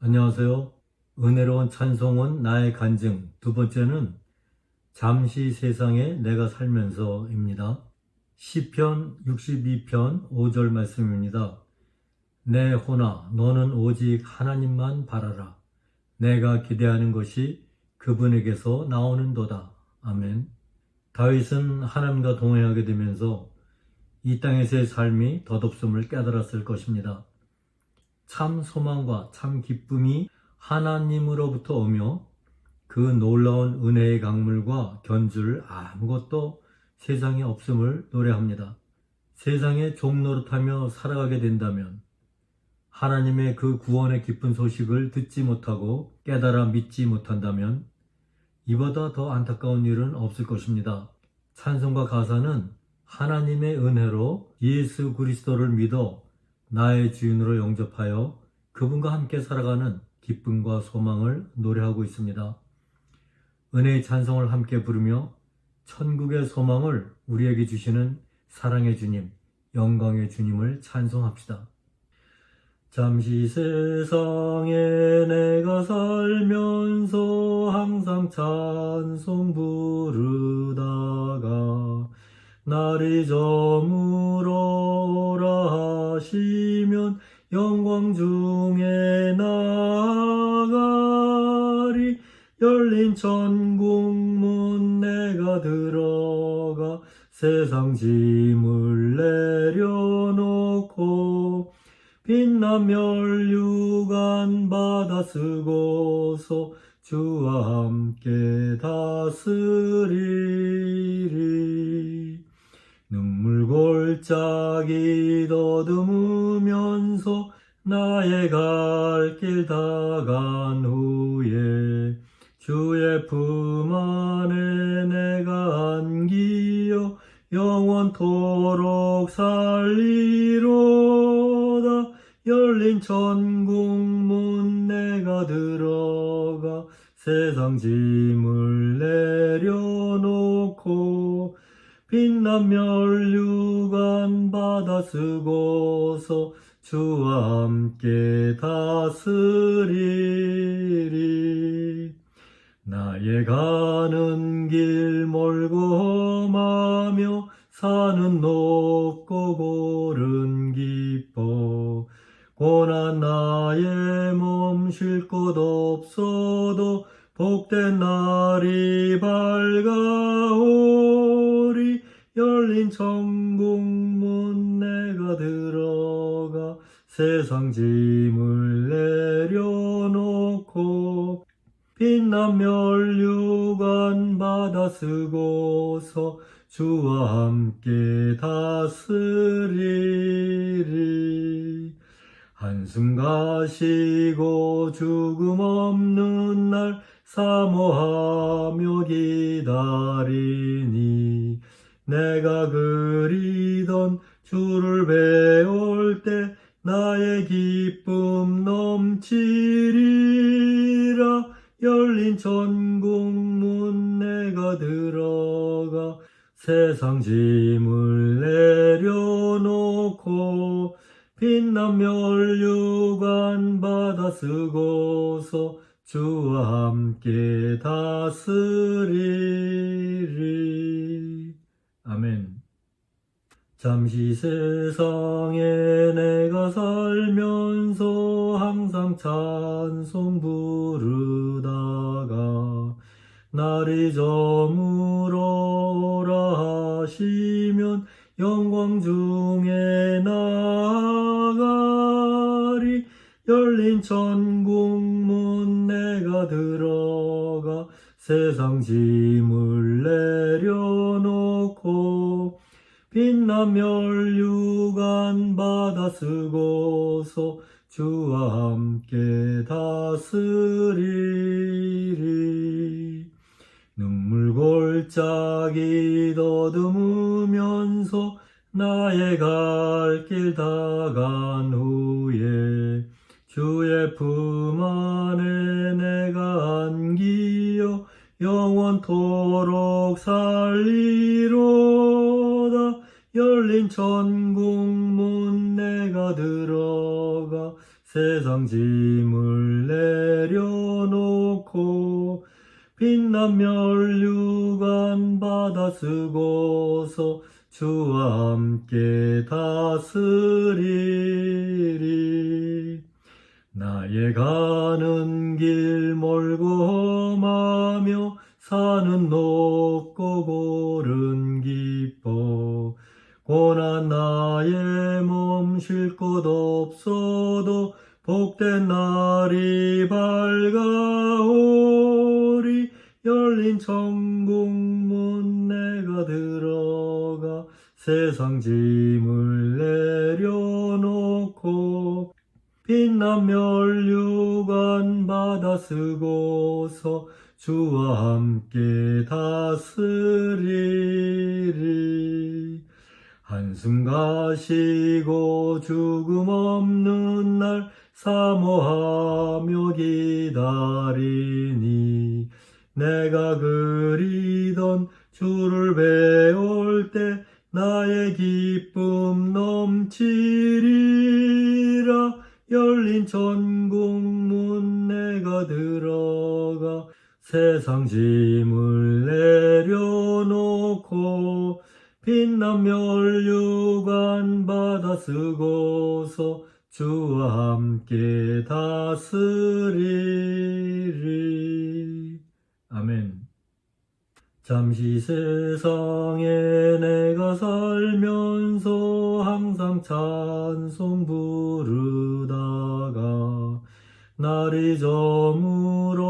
안녕하세요. 은혜로운 찬송은 나의 간증. 두 번째는 잠시 세상에 내가 살면서입니다. 시편 62편 5절 말씀입니다. 내 호나 너는 오직 하나님만 바라라. 내가 기대하는 것이 그분에게서 나오는도다. 아멘. 다윗은 하나님과 동행하게 되면서 이 땅에서의 삶이 덧없음을 깨달았을 것입니다. 참 소망과 참 기쁨이 하나님으로부터 오며 그 놀라운 은혜의 강물과 견줄 아무것도 세상에 없음을 노래합니다. 세상에 종노릇하며 살아가게 된다면 하나님의 그 구원의 기쁜 소식을 듣지 못하고 깨달아 믿지 못한다면 이보다 더 안타까운 일은 없을 것입니다. 찬송과 가사는 하나님의 은혜로 예수 그리스도를 믿어 나의 주인으로 영접하여 그분과 함께 살아가는 기쁨과 소망을 노래하고 있습니다. 은혜의 찬송을 함께 부르며 천국의 소망을 우리에게 주시는 사랑의 주님, 영광의 주님을 찬송합시다. 잠시 세상에 내가 살면서 항상 찬송 부르다가 날이 저물어 중에 나가리 열린 천국문 내가 들어가 세상 짐을 내려놓고 멸 영원토록 살리로다. 열린 천국문 내가 들어가 세상 짐을 내려놓고 빛난 멸류관 받아 쓰고서 주와 함께 다스리리 나의 가는 길 멀고 험하며 산은 높고 고른 깊어. 고난 나의 몸 쉴 곳 없어도 복된 날이 밝아오리. 열린 천국문 내가 들어가 세상 짐을 빛난 멸류관 받아 쓰고서 주와 함께 다스리리. 한숨 가시고 죽음 없는 날 사모하며 기다리니 내가 그리던 주를 배울 때 나의 기쁨 넘치리라 열린 천국문 내가 들어가 세상 짐을 내려놓고 빛난 멸류관 받아 쓰고서 주와 함께 다스리리. 아멘 잠시 세상에 내가 살면서 항상 찬송 부르다가 날이 저물어라 하시면 영광 중에 나가리. 열린 천국문 내가 들어가 세상 짐을 내려놓고 빛난 멸류관 받아 쓰고서 주와 함께 다스리리. 눈물 골짜기 더듬으면서 나의 갈 길 다 간 후에 주의 품 안에 내가 안기어 영원토록 살리로다 열린 천국문 내가 들어가 세상 짐을 내려놓고 빛난 멸류관 받아 쓰고서 주와 함께 다스리리. 나의 가는 길 멀고 험하며 산은 높고 고른 깊어 고난 나의 몸 쉴 곳 없어도 복된 날이 밝아오리. 열린 천국문 내가 들어가 세상 짐을 내려놓고 빛난 멸류관 받아 쓰고서 주와 함께 다스리리 가시고 죽음 없는 날 사모하 빛난 멸류관 받아 쓰고서 주와 함께 다스리리. 아멘. 잠시 세상에 내가 살면서 항상 찬송 부르다가 날이 저물어라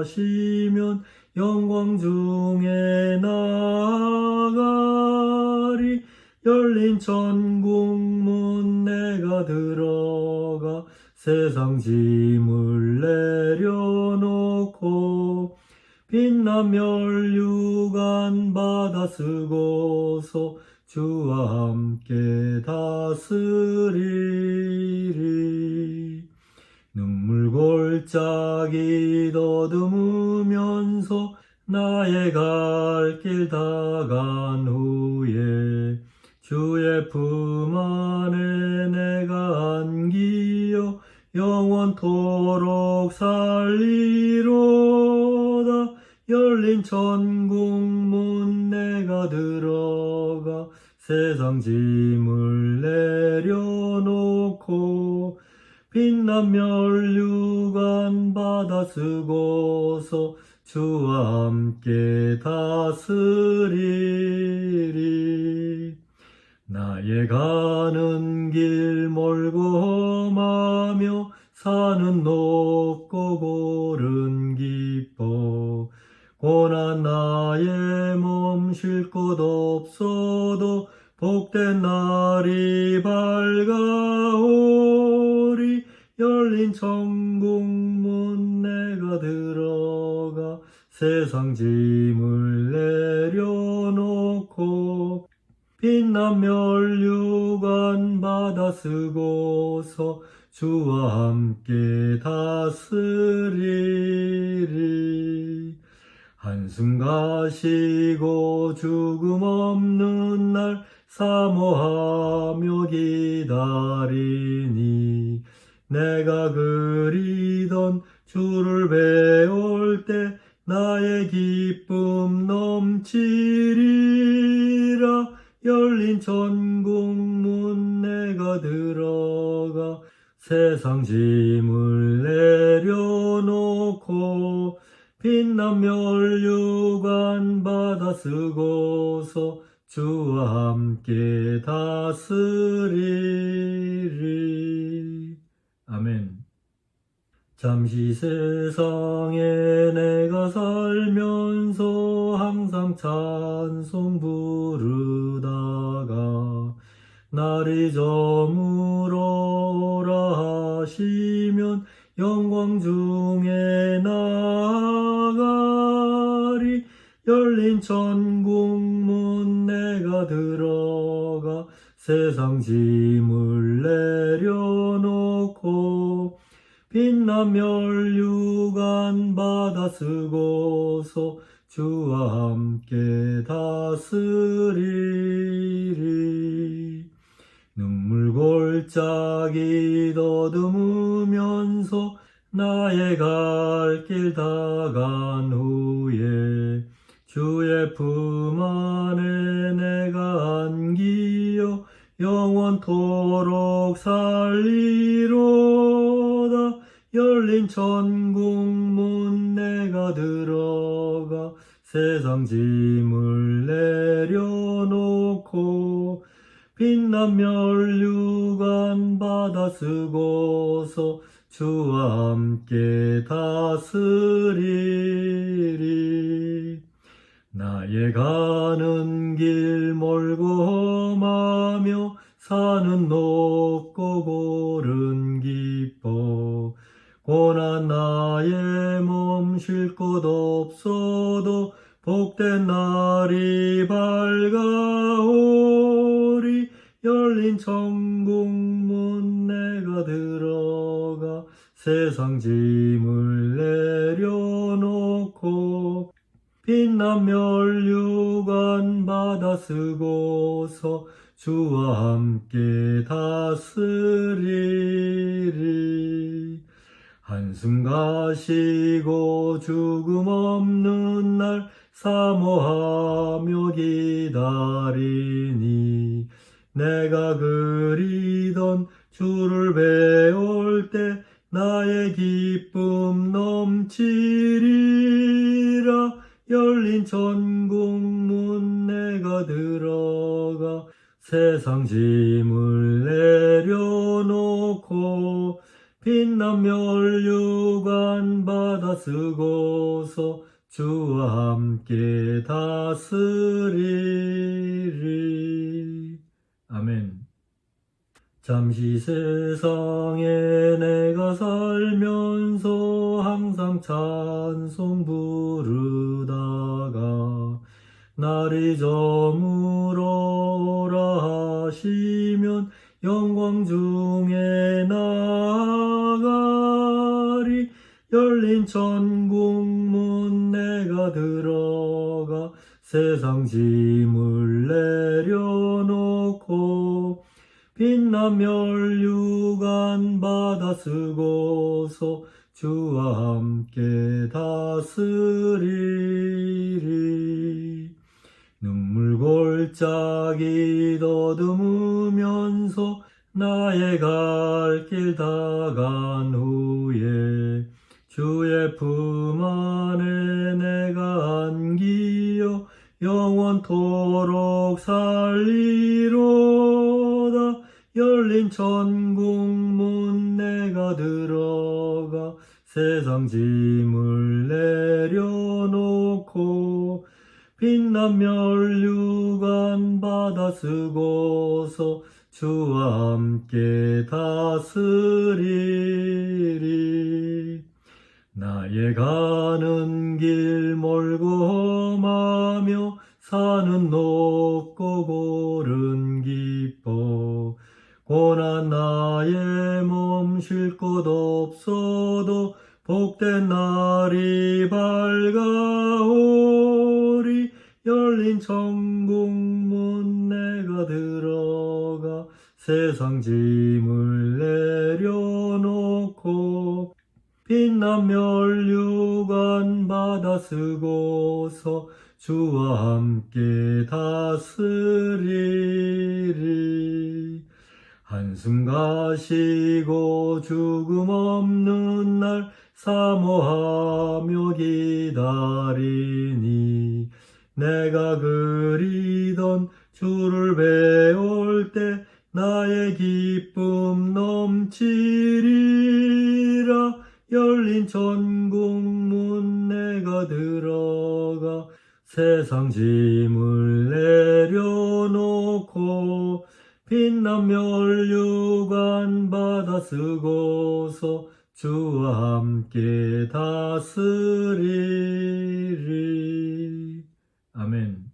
하시면 영광 중에 나가리 열린 천국문 내가 들어가 세상 짐을 내려놓고 빛난 멸류관 받아 쓰고서 주와 함께 다스리리. 눈물 골짜기 더듬으면서 나의 갈 길 다 간 후에 주의 품 안에 내가 안기어 영원토록 살리로다. 열린 천국 문 내가 들어가 세상 짐을 내려놓고 빛난 멸류관 받아 쓰고서 주와 함께 다스리리 나의 가는 길 멀고 험하며 산은 높고 고른 깊어. 고난 나의 몸 쉴 곳 없어도 복된 날이 밝아오리. 열린 천국문 내가 들어가 세상 짐을 내려놓고 빛난 멸류관 받아 쓰고서 주와 함께 다스리리. 한숨 가시고 죽음 없는 날 사모하며 기다리니 내가 그리던 주를 배울 때 나의 기쁨 넘치리라 열린 천국문 내가 들어가 세상 짐을 내려놓고 빛난 멸류관 받아 쓰고서 주와 함께 다스리리. 아멘. 잠시 세상에 내가 살면서 항상 찬송 부르다가 날이 저물어라 하시면 영광 중에 나가리. 열린 천국문 내가 들어가 세상 짐을 내려놓고 빛난 멸류관 받아 쓰고서 주와 함께 다스리리 눈물 골짜기 더듬으면서 나의 갈 길 다 간 후에 주의 품 안에 내가 안기어 영원토록 살리로다. 열린 천국문 내가 들어가 세상 짐을 내려놓고 빛난 멸류관 받아 쓰고서 주와 함께 다스리리. 나의 가는 길 멀고 험하며 산은 높고 고른 깊어. 고난 나의 몸 쉴 곳 없어도 복된 날이 밝아오리 열린 천국문 내가 들어가 세상 짐을 내려놓고 빛난 멸류관 받아 쓰고서 주와 함께 다스리리. 한숨 가시고 죽음 없는 날 사모하며 기다리니 내가 그리던 주를 배울 때 나의 기쁨 넘치리라. 열린 천국문 내가 들어가 세상 짐을 내려놓고 빛난 멸류관 받아 쓰고서 주와 함께 다스리리 아멘. 잠시 세상에 내가 살면서 항상 찬송 부르다가 날이 저물어라 하시면 영광 중에 나가리. 열린 천국 문 내가 들어가 세상 짐 멸류관 받아 쓰고서 주와 함께 다스리리. 눈물 골짜기 더듬으면서 나의 갈 길 다 간 후에 주의 품 안에 짐을 내려놓고 빛난 멸류관 받아 쓰고서 주와 함께 다스리리. 나의 가는 길 멀고 험하며 산은 높고 고른 깊어 고난 나의 몸 쉴 곳 없어도 복된 날이 밝아오리 열린 천국문 내가 들어가 세상 짐을 내려놓고 빛난 멸류관 받아 쓰고서 주와 함께 다스리리. 한숨 가시고 죽음 없는 날 사모하며 기다리니 내가 그리던 주를 배울 때 나의 기쁨 넘치리라. 열린 천국 문 내가 들어가 세상 짐을 내려놓고 빛난 멸류관 받아 쓰고서 주와 함께 다스리리. 아멘.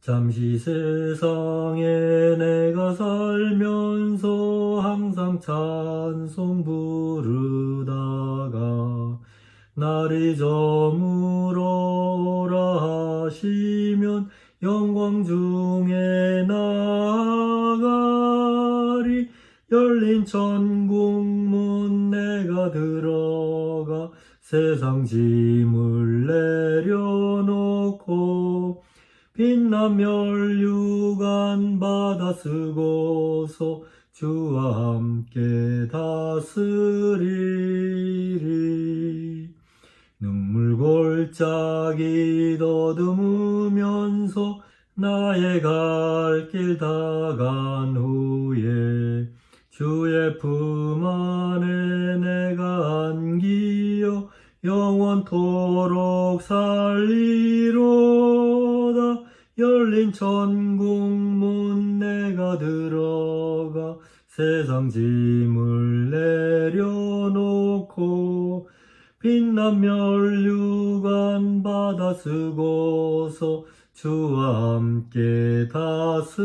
잠시 세상에 내가 살면서 항상 찬송 부르다가 날이 저물어 라 하시면 영광 중에 나가리. 열린 천 세상 짐을 내려놓고 빛난 멸류관 받아 쓰고서 주와 함께 다스리리. 눈물 골짜기 더듬으면서 나의 갈 길 다 간 후에 주의 품 안에 영원토록 살리로다. 열린 천국문 내가 들어가 세상 짐을 내려놓고 빛난 멸류관 받아 쓰고서 주와 함께 다스리리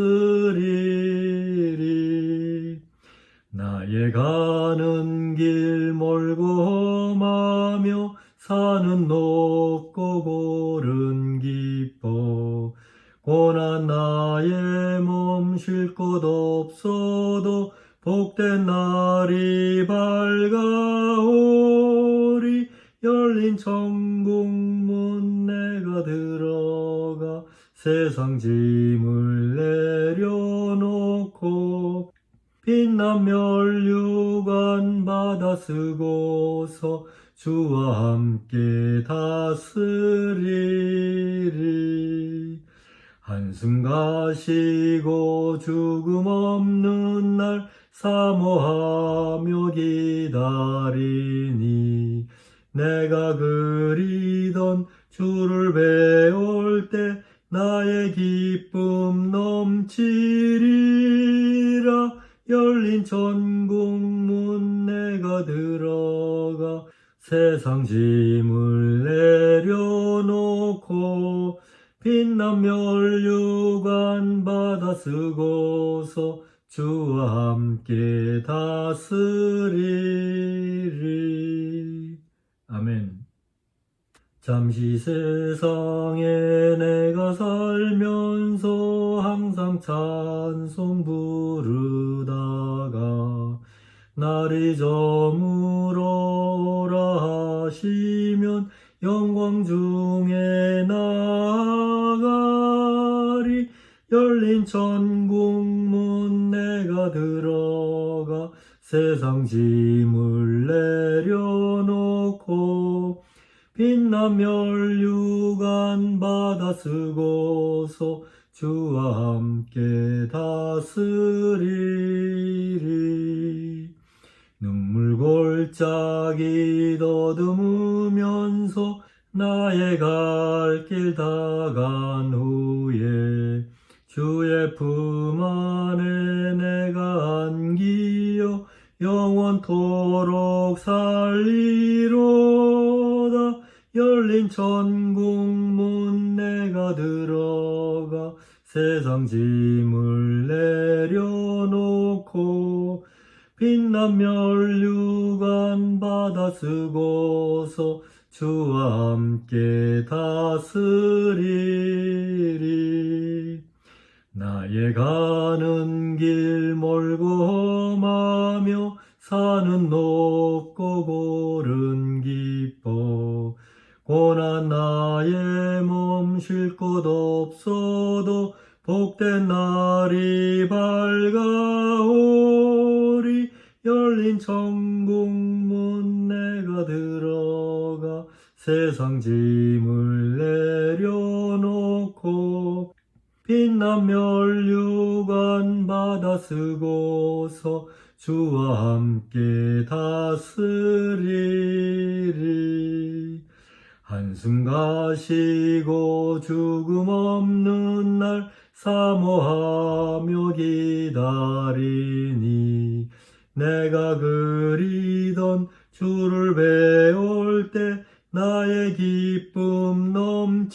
나의 가는 길 멀고 험하며 산은 높고 고른 깊어. 고난 나의 몸 쉴 곳 없어도 복된 날이 밝아오리. 열린 천국문 내가 들어가 세상 짐을 내 쓰고서 주와 함께 다스리리. 한숨 가시고 죽음 없는 날 사모하며 기다 세상 짐을 내려놓고 빛난 멸류관 받아 쓰고서 주와 함께 다스리리. 아멘. 잠시 세상에 내가 살면서 항상 찬송 부르다가 날이 저물어 라 하시면 영광 중에 나가리. 열린 천국 문 내가 들어가 세상 짐을 내려놓고 빛난 멸류관 받아 쓰고서 주와 함께 다스리리 눈물 골짜기 더듬으면서 나의 갈 길 다간 후에 주의 품 안에 내가 안기어 영원토록 살리로다. 열린 천국문 내가 들어가 세상 짐을 내려놓고 빛난 멸류관 받아 쓰고서 주와 함께 다스리리. 나의 가는 길 멀고 험하며 산은 높고 고른 깊어. 고난 나의 몸 쉴 곳 없어도 복된 날이 밝아오리 열린 천국문 내가 들어가 세상 짐을 내려놓고 빛난 멸류관 받아 쓰고서 주와 함께 다스리리. 한숨 가시고 죽음 없는 날 사모하며 기다리니 내가 그리던 주를 배울 때 나의 기쁨 넘치리라.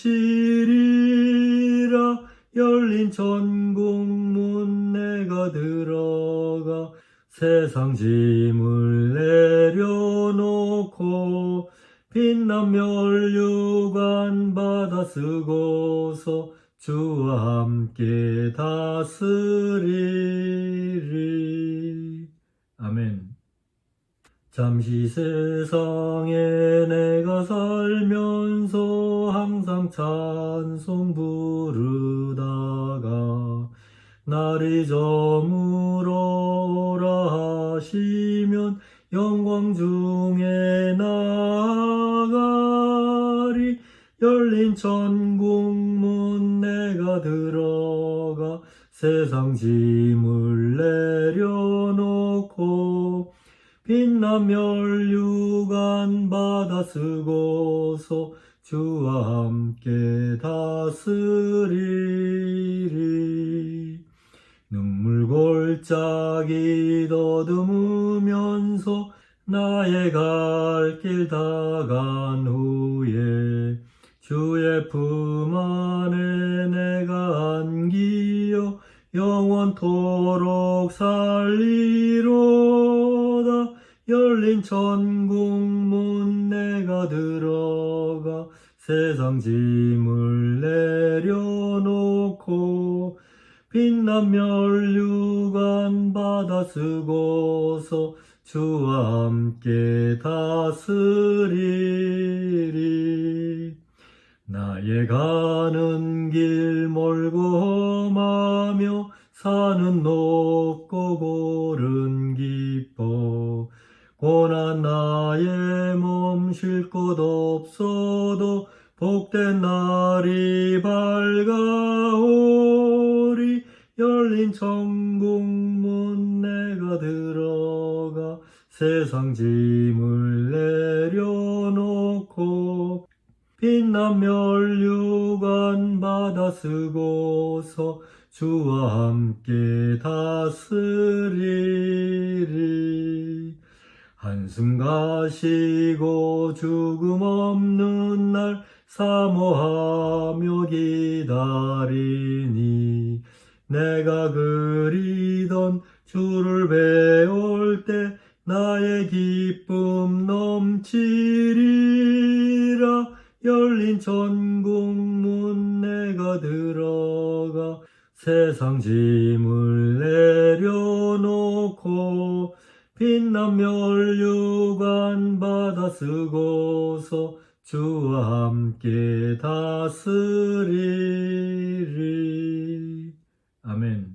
열린 천국 문 내가 들어가 세상 짐을 내려놓고 빛난 멸류관 받아 쓰고서 주와 함께 다스리리 아멘. 잠시 세상에 내가 살면서 항상 찬송 부르다가 날이 저물어라 하시면 영광 중에 나가리 열린 천국문 내가 들어가 세상 짐을 내려놓고 빛난 멸류관 받아 쓰고서 주와 함께 다스리리. 눈물 골짜기 더듬으면서 나의 갈 길 다 간 후에 주의 품 안에 내가 안기어 영원토록 살리로다. 열린 천국문 내가 들어가 세상 짐을 내려놓고 빛난 멸류관 받아 쓰고서 주와 함께 다스리리 나의 가 한숨 가시고 죽음 없는 날 사모하며 기다리니 내가 그리던 주를 배울 때 나의 기쁨 넘치리라. 열린 천국 문 내가 들어가 세상 짐을 내려놓고 빛난 멸류관 받아 쓰고서 주와 함께 다스리리. 아멘